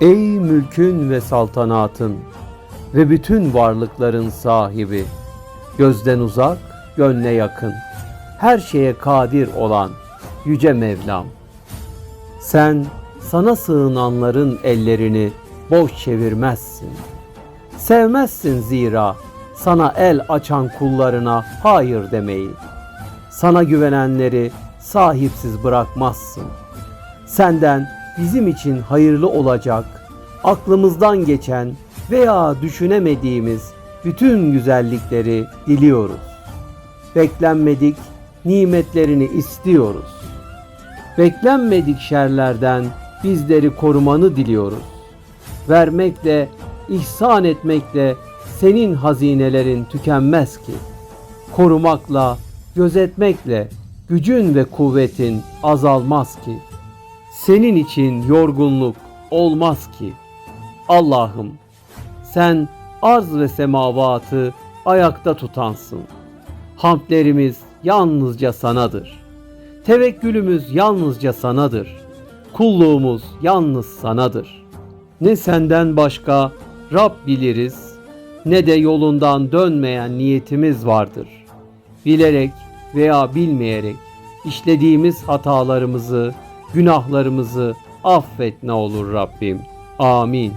Ey mülkün ve saltanatın ve bütün varlıkların sahibi, gözden uzak, gönle yakın, her şeye kadir olan yüce Mevlam. Sen sana sığınanların ellerini boş çevirmezsin. Sevmezsin zira sana el açan kullarına hayır demeyi. Sana güvenenleri sahipsiz bırakmazsın. Senden bizim için hayırlı olacak, aklımızdan geçen veya düşünemediğimiz bütün güzellikleri diliyoruz. Beklenmedik nimetlerini istiyoruz. Beklenmedik şerlerden bizleri korumanı diliyoruz. Vermekle, ihsan etmekle senin hazinelerin tükenmez ki. Korumakla, gözetmekle gücün ve kuvvetin azalmaz ki. Senin için yorgunluk olmaz ki. Allah'ım sen arz ve semavatı ayakta tutansın. Hamdlerimiz yalnızca sanadır. Tevekkülümüz yalnızca sanadır. Kulluğumuz yalnız sanadır. Ne senden başka Rab biliriz, ne de yolundan dönmeyen niyetimiz vardır. Bilerek veya bilmeyerek işlediğimiz hatalarımızı, günahlarımızı affet ne olur Rabbim. Amin.